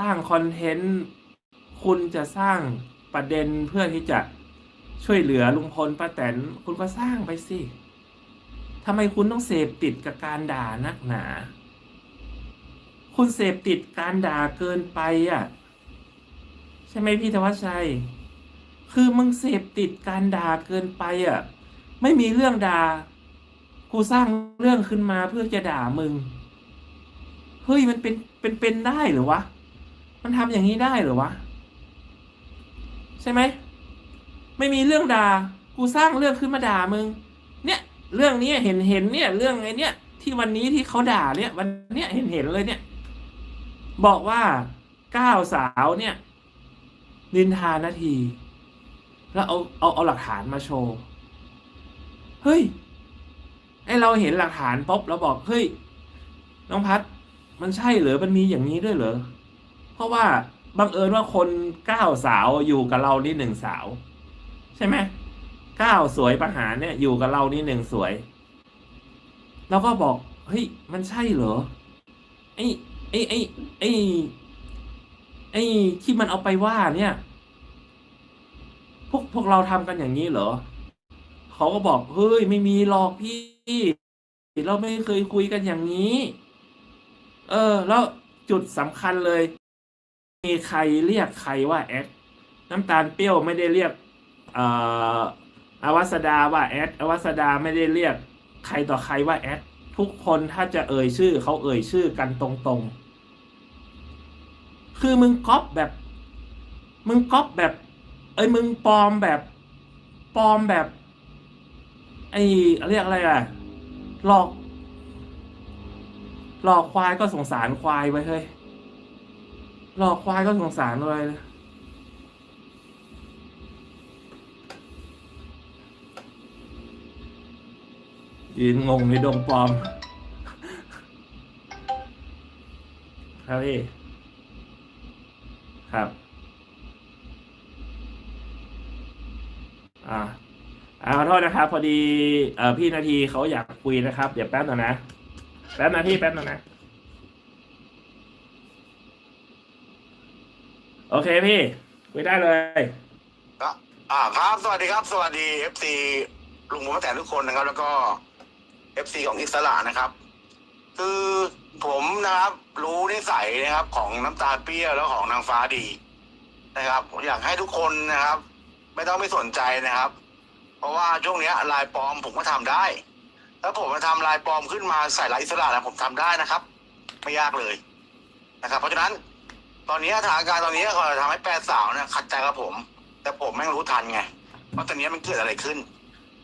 สร้างคอนเทนต์คุณจะสร้างประเด็นเพื่อที่จะช่วยเหลือลุงพลป้าแตนคุณก็สร้างไปสิทำไมคุณต้องเสพติดกับการด่านักหนา คุณเสพติดการด่าเกินไปอะ ใช่ไหมพี่ธวัชชัย คือมึงเสพติดการด่าเกินไปอะ ไม่มีเรื่องด่า กูสร้างเรื่องขึ้นมาเพื่อจะด่ามึง เฮ้ยมันเป็นเป็นเป็นได้หรือวะ มันทำอย่างนี้ได้หรือวะ ใช่ไหม ไม่มีเรื่องด่า กูสร้างเรื่องขึ้นมาด่ามึง เนี่ย เรื่องนี้เห็นเห็นเนี่ย เรื่องไอ้เนี่ย ที่วันนี้ที่เขาด่าเนี่ย วันเนี้ยเห็นเห็นเลยเนี่ย บอกว่าก้าวสาวเนี่ย นินทานาที แล้วเอาเอาเอาหลักฐานมาโชว์เฮ้ยไอเราเห็นหลักฐานปุ๊บเราบอกเฮ้ยน้องพัดมันใช่เหรอมันมีอย่างนี้ด้วยเหรอ ราะว่าบังเอิญว่าคนเก้าสาวอยู่กับเรานี่หนึ่งสาว ใช่ไหมเก้าสวยประหารเนี่ยอยู่กับเรานี่หนึ่งสวยเราก็บอกเฮ้ยมันใช่เหรอไอ้ไอ้ไอ้ไอ้ไอ้ที่มันเอาไปว่าเนี่ย พวกพวกเราทำกันอย่างนี้เหรอเขาก็บอกเฮ้ยไม่มีหรอกพี่เราไม่เคยคุยกันอย่างนี้ เออ แล้วจุดสำคัญเลย มีใครเรียกใครว่าแอดน้ำตาลเปรี้ยวไม่ได้เรียกเอ่ออวัสดาว่าแอดอวัสดาไม่ได้เรียกใครต่อใครว่าแอดทุกคนถ้าจะเอ่ยชื่อเขาเอ่ยชื่อกันตรงๆ คือมึงก๊อปแบบ มึงก๊อปแบบ เอ้ยมึงปลอมแบบปลอมแบบ ไอ้เรียกอะไรอะ หลอก หลอกควายก็สงสารควายไว้เฮ้ย หลอกควายก็สงสารเลยยืนงงในดงปลอม ครับพี่ ครับ อ่าอ่าขอโทษนะครับ พอดี เอ่อพี่นาทีเขาอยากคุยนะครับ เดี๋ยวแป๊บหนึงนะ แป๊บนะพี่แป๊บหนึงนะ โอเคพี่ คุยได้เลยครับอ่าครับสวัสดีครับ สวัสดีเอฟซีลุงหมูมาแต่ทุกคนนะครับ แล้วก็เอฟซีของอิสระนะครับ คือผมนะครับ รู้นิสัยนะครับ ของน้ำตาลเปรี้ยวแล้วของนางฟ้าดีนะครับ อยากให้ทุกคนนะครับ ไม่ต้องไม่สนใจนะครับ เพราะว่าช่วงเนี้ยลายปลอมผมก็ทำได้ถ้าผมมาทำลายปลอมขึ้นมาใส่ลายอิสระนะผมทำได้นะครับ ไม่ยากเลยนะครับ เพราะฉะนั้น ตอนนี้สถานการณ์ตอนนี้ก็ทำให้แปดสาวเนี่ยขัดใจกับผม แต่ผมไม่งรู้ทันไงว่าตอนนี้มันเกิดอะไรขึ้น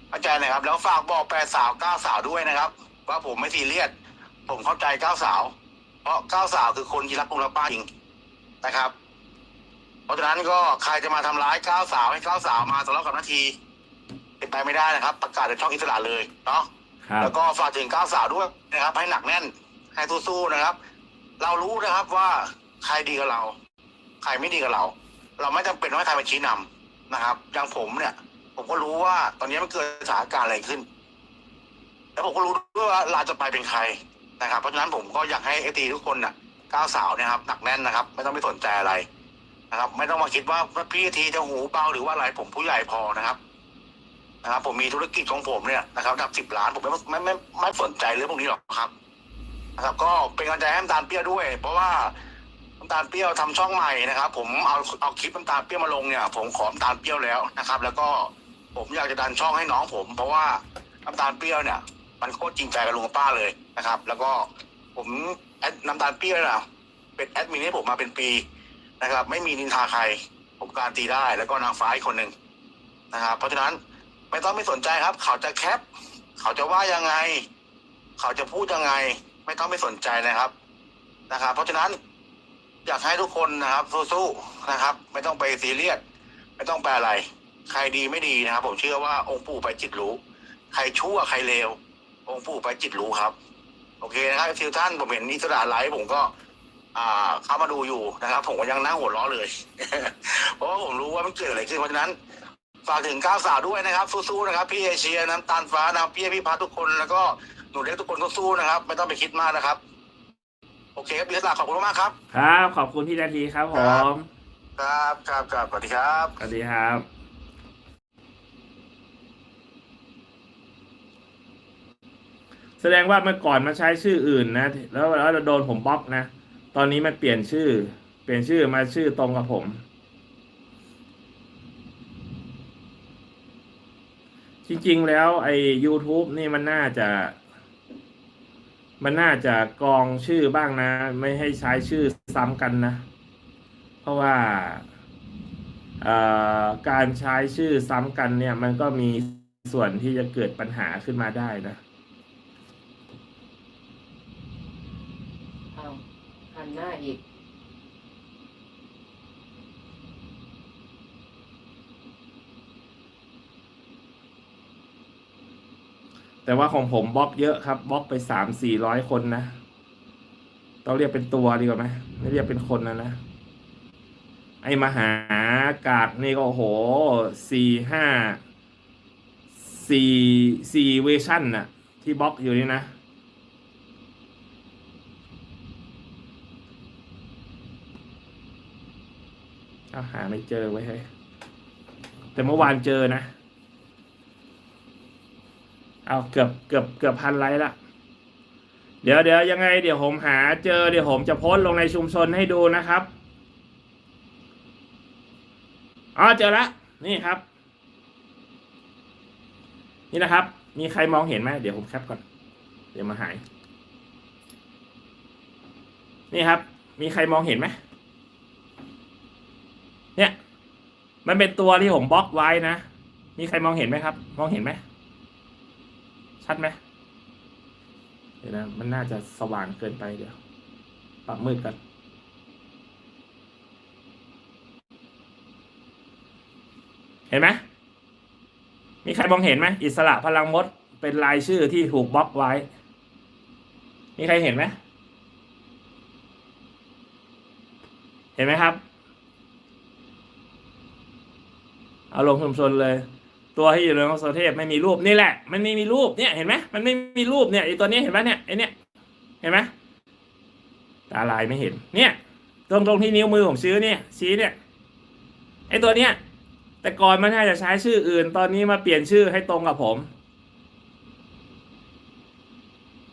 เข้าใจนะครับ แล้วฝากบอกแปดสาวเก้าสาวด้วยนะครับ ว่าผมไม่ซีเรียสผมเข้าใจเก้าสาว เพราะเก้าสาวคือคนที่รักลุงรักป้าจริงนะครับ เพราะฉะนั้นก็ใครจะมาทำร้ายเก้าสาวให้เก้าสาวมาทะเลาะกับนาทีเป็นไปไม่ได้นะครับ ประกาศในช่องอิสระเลยเนาะครับแล้วก็ฝากถึงก้าวสาวด้วยนะครับ ให้หนักแน่น ให้สู้ๆนะครับ เรารู้นะครับว่า ใครดีกับเรา ใครไม่ดีกับเรา เราไม่จำเป็นต้องให้ใครมาชี้นำนะครับ อย่างผมเนี่ย ผมก็รู้ว่าตอนนี้มันเกิดสถานการณ์อะไรขึ้น แล้วผมก็รู้ด้วยว่าเราจะไปเป็นใครนะครับ เพราะฉะนั้นผมก็อยากให้เอตีทุกคนน่ะก้าวสาวเนะครับหนักแน่นนะครับ ไม่ต้องไปสนใจอะไรนะครับ ไม่ต้องมาคิดว่าพี่ทีจะหูเบาหรือว่าอะไรผมผู้ใหญ่พอนะครับนะครับ ผมมีธุรกิจของผมเนี่ยนะครับดับสิบล้านผมไม่ไม่ไม่ไม่สนใจเรื่องพวกนี้หรอกครับนะครับ ก็เป็นกำลังใจให้ตาลเปียด้วย เพราะว่า ตาลเปรี้ยวทำช่องใหม่นะครับ ผมเอาเอาคลิปน้ำตาลเปรี้ยวมาลงเนี่ย ผมขอน้ำตาลเปรี้ยวแล้วนะครับ แล้วก็ผมอยากจะดันช่องให้น้องผม เพราะว่าน้ำตาลเปรี้ยวเนี่ย มันโคตรจริงใจกับลุงกับป้าเลยนะครับ แล้วก็ผมแอดน้ำตาลเปรี้ยวนะเป็นแอดมินให้ผมมาเป็นปีนะครับ ไม่มีนินทาใคร ผมการตีได้แล้วก็นางฟ้าอีกคนหนึ่งนะครับเพราะฉะนั้นไม่ต้องไม่สนใจครับ เขาจะแคป เขาจะว่ายังไง เขาจะพูดยังไง ไม่ต้องไม่สนใจนะครับนะครับ เพราะฉะนั้น อยากให้ทุกคนนะครับสู้ๆนะครับ ไม่ต้องไปซีเรียสไม่ต้องไปอะไร ใครดีไม่ดีนะครับ ผมเชื่อว่าองค์ปู่ไปจิตรู้ ใครชั่วใครเลวองค์ปู่ไปจิตรู้ครับ โอเคนะครับทิวท่านผมเห็นนิสระไลฟ์ผมก็ อ่าเข้ามาดูอยู่นะครับ ผมก็ยังนั่งหัวเราะเลย เพราะว่าผมรู้ว่ามันเกิดอะไรขึ้นเพราะฉะนั้นฝากถึงก้าวสาวด้วยนะครับ สู้ๆนะครับพี่เอเชียน้ำตาลฟ้านะครับพี่พี่พัททุกคนแล้วก็หนูเล็กทุกคนก็สู้นะครับ ไม่ต้องไปคิดมากนะครับ โอเคครับพี่ศักดิ์ขอบคุณมากครับ ครับ ขอบคุณพี่นาทีครับผครับมครับครับครับสวัสดีครับสวัสดีครับแสดงว่าเมื่อก่อนมาใช้ชื่ออื่นนะ แล้วแล้วโดนผมบล็อกนะ ตอนนี้มันเปลี่ยนชื่อ เปลี่ยนชื่อมาชื่อตรงกับผม จริงๆแล้วไอ้ YouTube นี่มันน่าจะ มันน่าจะกรองชื่อบ้างนะ ไม่ให้ใช้ชื่อซ้ำกันนะ เพราะว่าการใช้ชื่อซ้ำกันเนี่ย มันก็มีส่วนที่จะเกิดปัญหาขึ้นมาได้นะเอาหันหน้าอีก แต่ว่าของผมบล็อกเยอะครับบล็อกไปสามสี่ร้อยคนนะต้องเรียกเป็นตัวดีกว่าไหมไม่เรียกเป็นคนนะนะ ไอ้มหากาดนี่ก็โอ้โหสี่ห้าสี่สี่เวอร์ชันน่ะ ที่บล็อกอยู่นี่นะเอาหาไม่เจอไว้ยเฮ้แต่เมื่อวานเจอนะ เอาเกือบเกือบเกือบพันไลค์ละเดี๋ยวเดี๋ยวยังไง เดี๋ยวผมหาเจอเดี๋ยวผมจะโพสต์ลงในชุมชนให้ดูนะครับอ๋อเจอละนี่ครับ นี่นะครับ มีใครมองเห็นไหมเดี๋ยวผมแคปก่อน เดี๋ยวมาหาย นี่ครับ มีใครมองเห็นไหมเนี่ย มันเป็นตัวที่ผมบล็อกไว้นะ มีใครมองเห็นไหมครับ มองเห็นไหม ชัดไหมเดี๋ยวนะมันน่าจะสว่างเกินไปเดี๋ยวปรับมืดกันเห็นไหมมีใครมองเห็นไหมอิสระพลังมดเป็นรายชื่อที่ถูกบล็อกไว้ มีใครเห็นไหมเห็นไหมครับ เอาลงชุมชนเลย ตัวที่อยู่ในของโซเทพไม่มีรูปนี่แหละ มันไม่มีรูปเนี่ยเห็นไหมมันไม่มีรูปเนี่ยไอตัวนี้เห็นไหมเนี่ยไอเนี่ยเห็นไหมตาลายไม่เห็น เนี่ย ตรงตรงที่นิ้วมือผมชี้อเนี่ยชี้เนี่ยไอตัวเนี้ยแต่ก่อนมันน่าจะใช้ชื่ออื่น ตอนนี้มาเปลี่ยนชื่อให้ตรงกับผม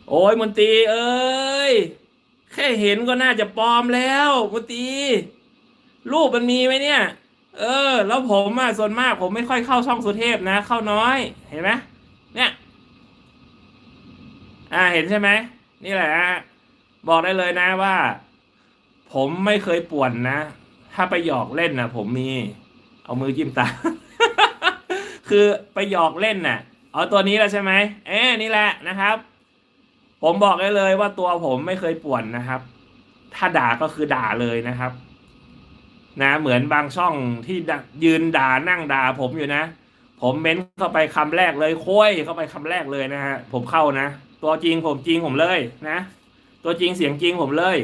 โอ้ยมนตรีเอ้ยแค่เห็นก็น่าจะปลอมแล้วมนตรีรูปมันมีไหมเนี่ย เออ แล้วผมอะส่วนมากผมไม่ค่อยเข้าช่องสุเทพนะ เข้าน้อยเห็นไหมเนี่ย อ่าเห็นใช่ไหมนี่แหละบอกได้เลยนะว่า ผมไม่เคยป่วนนะ ถ้าไปหยอกเล่นนะผมมี เอามือจิ้มตา คือไปหยอกเล่นน่ะ เอาตัวนี้แล้วใช่ไหมเอ๊นี่แหละนะครับ ผมบอกได้เลยว่าตัวผมไม่เคยป่วนนะครับ ถ้าด่าก็คือด่าเลยนะครับ นะ เหมือนบางช่องที่ยืนด่านั่งด่าผมอยู่นะ ผมเม้นเข้าไปคำแรกเลยค้ยเข้าไปคำแรกเลยนะฮะผมเข้านะ ตัวจริงผมจริงผมเลยนะ ตัวจริงเสียงจริงผมเลย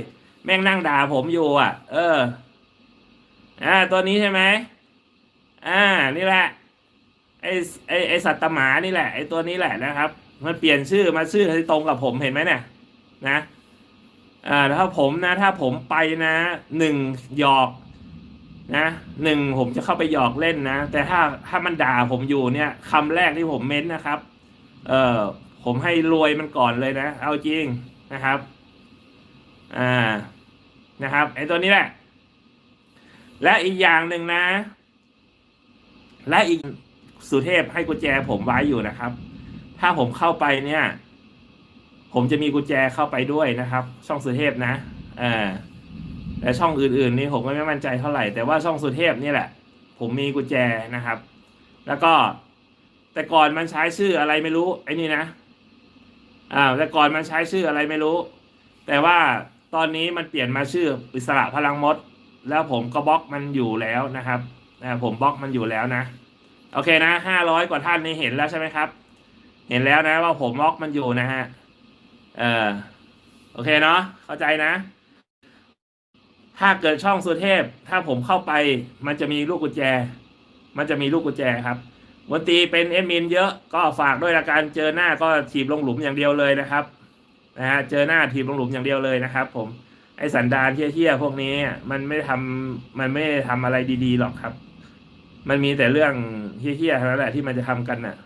แม่งนั่งด่าผมอยู่อะ เออ อ่า ตัวนี้ใช่ไหมอ่า นี่แหละไอไอไอสัตว์ตหมานี่แหละไอตัวนี้แหละนะครับ มันเปลี่ยนชื่อมาชื่อตรงกับผมเห็นไหมเนี่ยนะอ่าถ้าผมนะ ถ้าผมไปนะหนึ่งหยอก นะหนึ่งผมจะเข้าไปหยอกเล่นนะ แต่ถ้าถ้ามันด่าผมอยู่เนี่ยคำแรกที่ผมเม้นนะครับ เออผมให้รวยมันก่อนเลยนะ เอาจริงนะครับ อ่านะครับไอ้ตัวนี้แหละ และอีกอย่างหนึ่งนะ และอีกสุเทพให้กุญแจผมไว้อยู่นะครับ ถ้าผมเข้าไปเนี่ย ผมจะมีกุญแจเข้าไปด้วยนะครับ ช่องสุเทพนะอ่า แต่ช่องอื่นๆนี่ผมก็ไม่มั่นใจเท่าไหร่ แต่ว่าช่องสุเทพนี่แหละ ผมมีกุญแจนะครับ แล้วก็แต่ก่อนมันใช้ชื่ออะไรไม่รู้ไอ้นี่นะอ่าแต่ก่อนมันใช้ชื่ออะไรไม่รู้ แต่ว่าตอนนี้มันเปลี่ยนมาชื่ออิสระพลังมด แล้วผมก็บล็อกมันอยู่แล้วนะครับผมบล็อกมันอยู่แล้วนะโอเคนะห้าร้อยกว่าท่านนี่เห็นแล้วใช่ไหมครับ เห็นแล้วนะว่าผมบล็อกมันอยู่นะฮะเออโอเคเนาะเข้าใจนะ ถ้าเกิดช่องสุเทพ ถ้าผมเข้าไป มันจะมีลูกกุญแจ มันจะมีลูกกุญแจครับมนตรีเป็นเอดมินเยอะก็ฝากด้วยละกันเจอหน้าก็ถีบลงหลุมอย่างเดียวเลยนะครับนะฮะเจอหน้าถีบลงหลุมอย่างเดียวเลยนะครับ ผมไอ้สันดานเที่ยๆพวกนี้มันไม่ทำมันไม่ได้ทำอะไรดีๆหรอกครับ มันมีแต่เรื่องเที่ยๆเท่านั้นแหละที่มันจะทำกันน่ะ